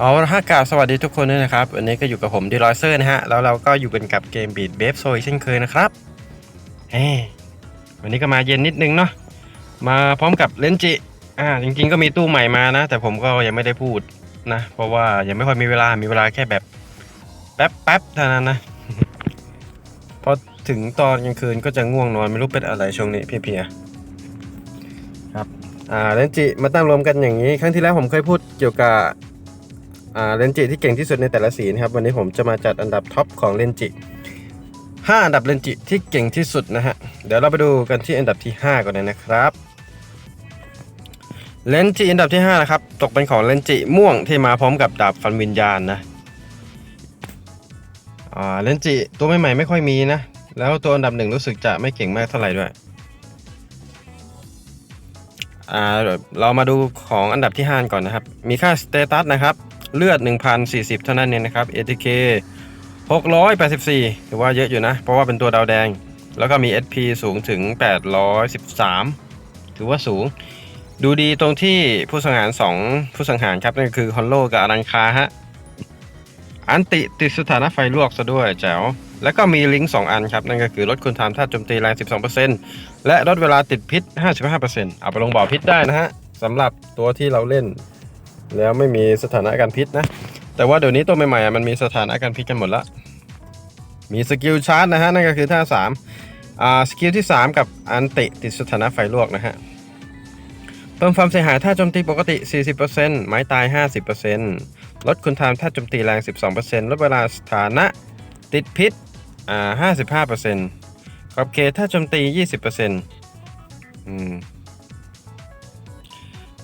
เอาละฮะกราบสวัสดีทุกคนด้วยนะครับ วันนี้ก็อยู่กับผมดีลอยเซอร์นะฮะ แล้วเราก็อยู่กันกับเกมบีดเบฟโซยเช่นเคยนะครับเฮ้วันนี้ก็มาเย็นนิดนึงเนาะมาพร้อมกับเลนจิอ่าจริงๆก็มีตู้ใหม่มานะ แต่ผมก็ยังไม่ได้พูดนะ เพราะว่ายังไม่ค่อยมีเวลามีเวลาแค่แบบแป๊บแป๊บๆเท่านั้นนะพอถึงตอนกลางคืนก็จะง่วงนอนไม่รู้เป็นอะไรช่วงนี้เพลียๆครับอ่าเลนจิมาตั้งรวมกันอย่างนี้ ครั้งที่แล้วผมเคยพูดเกี่ยวกับ เลนจิที่เก่งที่สุดในแต่ละสีนะครับ วันนี้ผมจะมาจัดอันดับท็อปของเลนจิ5อันดับเลนจิที่เก่งที่สุดนะฮะ เดี๋ยวเราไปดูกันที่อันดับที่ 5 ก่อนเลยนะครับ เลนจิอันดับที่5นะครับ ตกเป็นของเลนจิม่วงที่มาพร้อมกับดาบฟันวิญญาณนะ อ่า เลนจิตัวใหม่ๆไม่ค่อยมีนะ แล้วตัวอันดับหนึ่งรู้สึกจะไม่เก่งมากเท่าไหร่ด้วย อ่า เรามาดูของอันดับที่ 5 ก่อนนะครับ มีค่าสเตตัสนะครับ เลือด 1,040 เท่านั้นเองนะครับ ATK 684 ถือว่าเยอะอยู่นะ เพราะว่าเป็นตัวดาวแดง แล้วก็มี SP สูงถึง 813 ถือว่าสูง ดูดีตรงที่ผู้สังหาร 2 ผู้สังหารครับ นั่นก็คือฮอนโลกับอลังคาฮะ อันติติดสถานะไฟลวกซะด้วยแจ๋วแล้วก็มีลิงก์ 2 อันครับ นั่นก็คือลดคุณทามท่าโจมตีแรง 12%และลดเวลาติดพิษ 55%เอาไปลงบ่อพิษได้นะฮะสำหรับตัวที่เราเล่น แล้วไม่มีสถานะการพิษนะ แต่ว่าเดี๋ยวนี้ตัวใหม่ๆมันมีสถานะการพิษกันหมดละมีสกิลชาร์จนะฮะนั่นก็คือท่า3อ่าสกิลที่ 3 กับอันติติดสถานะไฟลวกนะฮะเพิ่มความเสียหายท่าโจมตีปกติ 40%ไม้ตาย 50%ลดคุณทามท่าโจมตีแรง 12%ลดเวลาสถานะติดพิษอ่า55%ขอบเขตท่าโจมตี 20%อืม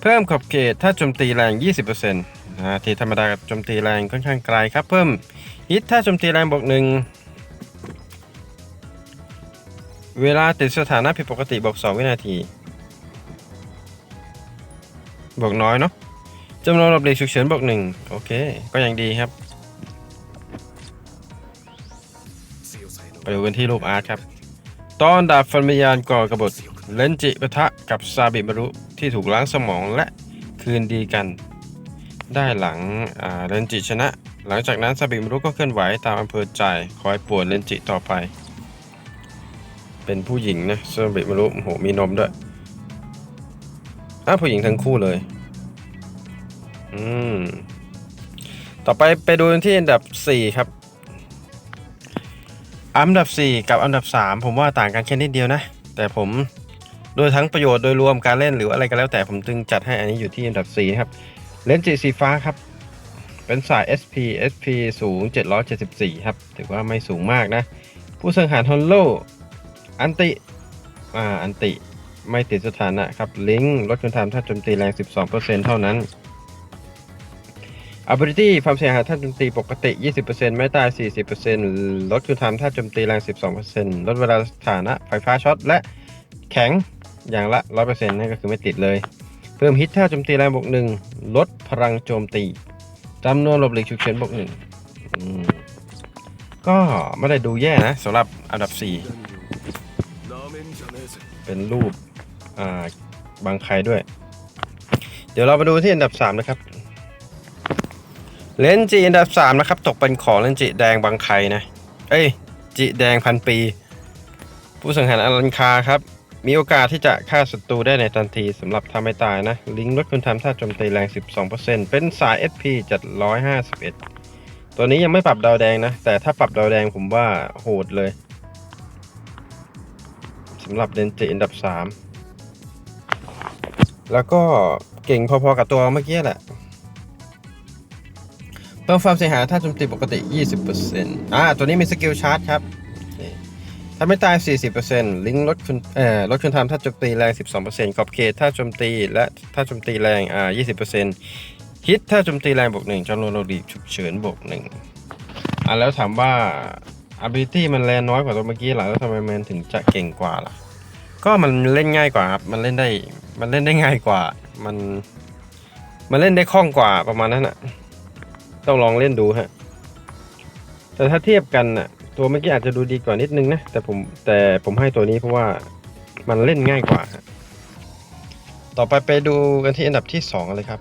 เพิ่มขอบเขตถ้าโจมตีแรง 20%นะทีธรรมดากับโจมตีแรงค่อนข้างไกลครับ เพิ่มฮิตถ้าโจมตีแรงบวกหนึ่งเวลาติดสถานะผิดปกติบวก2วินาทีบวกน้อยเนาะจำนวนหลบหลีกฉุกเฉินบวกหนึ่งโอเค ก็ยังดีครับ ไปดูกันที่รูปอาร์ตครับ ตอนดาบฟันวิญญาณก่อกระบฏเลนจิปะทะกับซาบิมารุ ที่ถูกล้างสมองและคืนดีกัน ได้หลังเลนจิชนะ หลังจากนั้นซาบิมารุก็เคลื่อนไหวตามอำเภอใจคอยป่วนเลนจิต่อไป เป็นผู้หญิงนะซาบิมารุโอ้โหมีนมด้วยอ้าผู้หญิงทั้งคู่เลย อืม ต่อไปไปดูที่อันดับ 4 ครับ อันดับ 4 กับอันดับ 3 ผมว่าต่างกันแค่นิดเดียวนะ แต่ผม โดยทั้งประโยชน์โดยรวมการเล่นหรืออะไรก็แล้วแต่ผมจึงจัดให้อันนี้อยู่ที่อันดับ4ครับเลนส์จีสีฟ้าครับ เป็นสาย SP SP สูง 774 ครับ ถือว่าไม่สูงมากนะ ผู้สังหารฮอนโลอันติ อ่า อันติ ไม่ติดสถานะครับ ลิงก์ลดคุณทามถ้าโจมตีแรง 12%เท่านั้น ability ความเสียหายท่าโจมตีปกติ 20%ไม่ตาย 40%ลดคุณทามท่าโจมตีแรง 12%ลดเวลาสถานะไฟฟ้าช็อตและแข็ง อย่างละ 100%นั่นก็คือไม่ติดเลย เพิ่มฮิตท่าโจมตีแรงบวกหนึ่งลดพลังโจมตีจำนวนหลบหลีกฉุกเฉินบวกหนึ่งก็ไม่ได้ดูแย่นะสำหรับอันดับ 4 เป็นรูปอ่าบางใครด้วย เดี๋ยวเรามาดูที่อันดับ 3 นะครับ เลนจิอันดับ 3 นะครับ ตกเป็นของเลนจิแดงบางไคนะ เอ้ยจิแดงพันปี ผู้สังหารอลันคาครับ มีโอกาสที่จะฆ่าศัตรูได้ในทันทีสำหรับทำให้ตายนะ ลิงลดคุณทำท่าโจมตีแรง 12%เป็นสาย SP 751 ตัวนี้ยังไม่ปรับดาวแดงนะ แต่ถ้าปรับดาวแดงผมว่าโหดเลยสำหรับเลนจิอันดับ 3 แล้วก็เก่งพอๆกับตัวเมื่อกี้แหละ เพิ่มความเสียหายถ้าโจมตีปกติ 20%อ่าตัวนี้มีสกิลชาร์จครับ นี่ถ้าไม่ตาย 40%ลิงก์ลดคุณเอ่อลดคุณทำถ้าโจมตีแรง 12%ขอบเขตถ้าโจมตีและถ้าโจมตีแรงอ่า20%ฮิตถ้าโจมตีแรงบวก1จำนวนโลดีฉุกเฉินบวก1อ่าแล้วถามว่า ability มันแรงน้อยกว่าตัวเมื่อกี้หรอแล้วทำไมมันถึงจะเก่งกว่าล่ะ ก็มันเล่นง่ายกว่าครับ มันเล่นได้ มันเล่นได้ง่ายกว่า มัน มันเล่นได้คล่องกว่าประมาณนั้นอะต้องลองเล่นดูฮะ แต่ถ้าเทียบกันน่ะ ตัวเมื่อกี้อาจจะดูดีกว่านิดนึงนะ แต่ผมแต่ผมให้ตัวนี้เพราะว่ามันเล่นง่ายกว่า ต่อไปไปดูกันที่อันดับที่2เลยครับ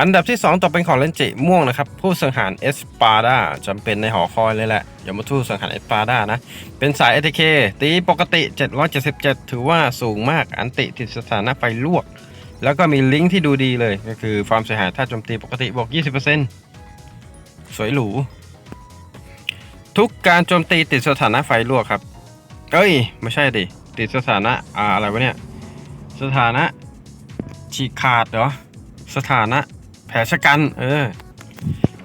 อันดับที่ 2ตกเป็นของเลนจิม่วงนะครับ ผู้สังหารเอสปาดาจำเป็นในหอคอยเลยแหละยมทูตสังหารเอสปาดานะ เป็นสาย ATK ตีปกติ 777 ถือว่าสูงมากอันติติดสถานะไฟลวก แล้วก็มีลิงก์ที่ดูดีเลยก็คือความเสียหายถ้าโจมตีปกติบวก20%สวยหรู ทุกการโจมตีติดสถานะไฟลวกครับ เอ้ย ไม่ใช่ดิ ติดสถานะอ่าอะไรวะเนี่ย สถานะฉีกขาดเหรอ สถานะแผลชะกัน เออ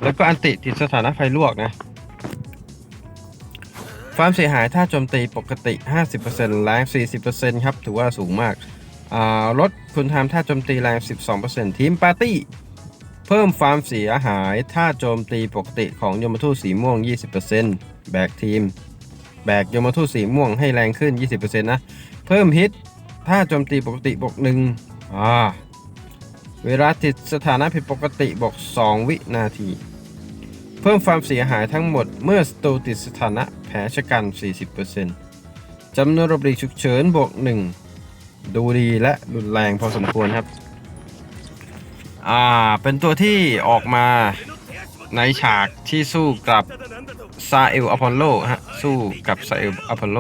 แล้วก็อันติติดสถานะไฟลวกนะ ความเสียหายถ้าโจมตีปกติ 50%แรง40%ครับ ถือว่าสูงมากอ่าลดคุณทำท่าโจมตีแรง 12%ทีมปาร์ตี้ พิ่มความเสียหายถ้าโจมตีปกติของยมทูตสีม่วง 20%แบกทีม แบกยมทูตสีม่วงให้แรงขึ้น 20%นะ เพิ่มฮิต ถ้าโจมตีปกติบวกหนึ่งอ่าเวลาติดสถานะผิดปกติบวก2 วินาที เพิ่มความเสียหายทั้งหมดเมื่อสตูติดสถานะแผลชะกัน 40%จำนวนรบรีฉุกเฉินบวก1ดูดีและรุนแรงพอสมควรครับ อ่า เป็นตัวที่ออกมาในฉากที่สู้กับซาเอลอพอลโลฮะ สู้กับซาเอลอพอลโล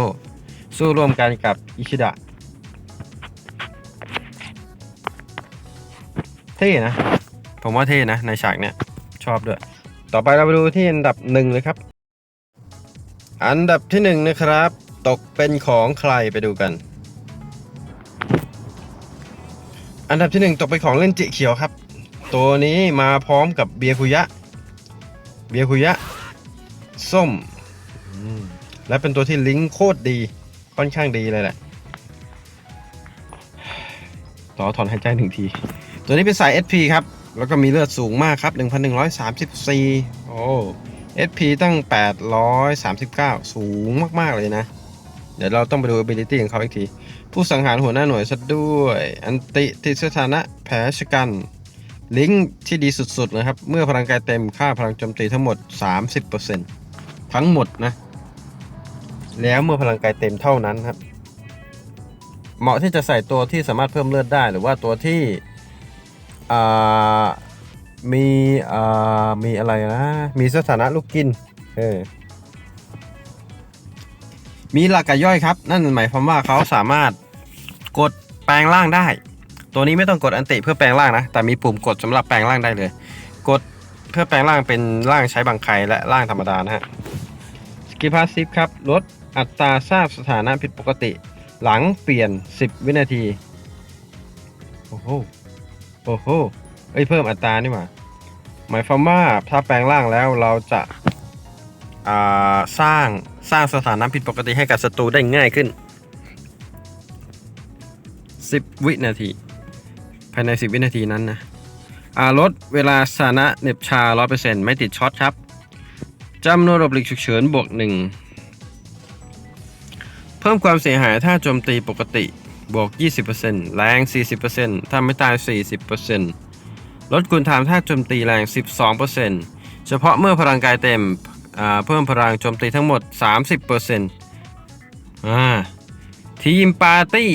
สู้ร่วมกันกับอิชิดะ เท่นะ ผมว่าเท่นะ ในฉากเนี้ย ชอบด้วย ต่อไปเราไปดูที่อันดับหนึ่งเลยครับ อันดับที่หนึ่งนะครับ ตกเป็นของใครไปดูกัน อันดับที่หนึ่งตกเป็นของเล่นจิเขียวครับ ตัวนี้มาพร้อมกับเบียคุยะ เบียคุยะ ส้มมและเป็นตัวที่ลิงก์โคตรดี ค่อนข้างดีเลยแหละ ต่อถอนหายใจหนึ่งที ตัวนี้เป็นสาย SP ครับ แล้วก็มีเลือดสูงมากครับ 1,134 โอ้ SP ตั้ง 839 สูงมาก ๆ เลยนะ เดี๋ยวเราต้องไปดู ability ของเขาอีกที ผู้สังหารหัวหน้าหน่วยซะด้วย อันติติสถานะแผลชกัน ลิงก์ที่ดีสุดๆนะครับ เมื่อพลังกายเต็มค่าพลังโจมตีทั้งหมด 30%ทั้งหมดนะ แล้วเมื่อพลังกายเต็มเท่านั้นครับ เหมาะที่จะใส่ตัวที่สามารถเพิ่มเลือดได้ หรือว่าตัวที่มีมีอะไรนะ มีสถานะลูกกินเออมีหลักกะย่อยครับ นั่นหมายความว่าเขาสามารถกดแปลงร่างได้ ตัวนี้ไม่ต้องกดอันติเพื่อแปลงร่างนะ แต่มีปุ่มกดสำหรับแปลงร่างได้เลย กดเพื่อแปลงร่างเป็นร่างใช้บังไคและร่างธรรมดานะฮะสกิพาสซิฟครับลดอัตราทราบสถานะผิดปกติ หลังเปลี่ยน 10 วินาที โอ้โหโอ้โหเอ้ยเพิ่มอัตรานี่หว่าหมายความว่าถ้าแปลงร่างแล้วเราจะาสร้างสร้างสถานะผิดปกติให้กับศัตรูได้ง่ายขึ้น 10 วินาที ภายใน 10 วินาทีนั้นนะอ่าลดเวลาสถานะเหน็บชา 100%ไม่ติดช็อตครับจำนวนรบลิกฉุกเฉินบวก 1 เพิ่มความเสียหายถ้าโจมตีปกติบวก 20%แรง 40%ถ้าไม่ตาย 40%ลดคุณทามถ้าโจมตีแรง 12%เฉพาะเมื่อพลังกายเต็มอ่าเพิ่มพลังโจมตีทั้งหมด 30%อ่าทีมปาร์ตี้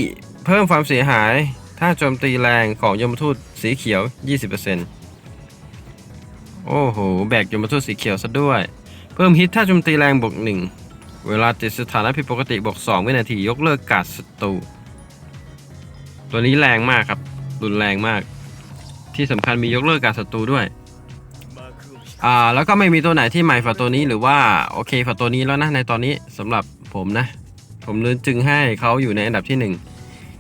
เพิ่มความเสียหาย ถ้าโจมตีแรงของยมทูตสีเขียว 20%โอ้โห แบกยมทูตสีเขียวซะด้วย เพิ่มฮิตถ้าโจมตีแรงบวก1 เวลาติดสถานะผิดปกติบวก2วินาทียกเลิกการดศัตรู ตัวนี้แรงมากครับ รุนแรงมาก ที่สำคัญมียกเลิกการดศัตรูด้วย อ่า แล้วก็ไม่มีตัวไหนที่ใหม่ฝ่าตัวนี้หรือว่าโอเคฝ่าตัวนี้แล้วนะในตอนนี้สำหรับผมนะ ผมเลยจึงให้เขาอยู่ในอันดับที่ 1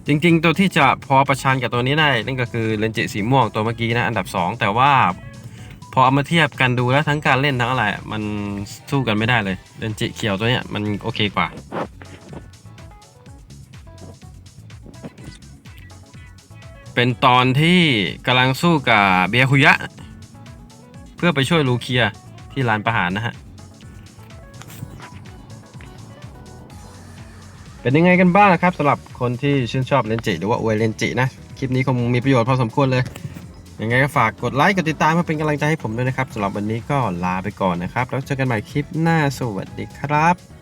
จริงๆ ตัวที่จะพอประชันกับตัวนี้ได้นั่นก็คือเลนจิสีม่วงตัวเมื่อกี้นะอันดับ 2 แต่ว่าพอเอามาเทียบกันดูแล้วทั้งการเล่นทั้งอะไรมันสู้กันไม่ได้เลยเลนจิเขียวตัวเนี้ยมันโอเคกว่าเป็นตอนที่กำลังสู้กับเบียคุยะ เพื่อไปช่วยลูเคียที่ลานประหารนะฮะ เป็นยังไงกันบ้างนะครับสำหรับคนที่ชื่นชอบเลนจิหรือว่าอวยเลนจินะคลิปนี้คงมีประโยชน์พอสมควรเลยยังไงก็ฝากกดไลค์กดติดตามเพื่อเป็นกำลังใจให้ผมด้วยนะครับสำหรับวันนี้ก็ลาไปก่อนนะครับ แล้วเจอกันใหม่คลิปหน้าสวัสดีครับ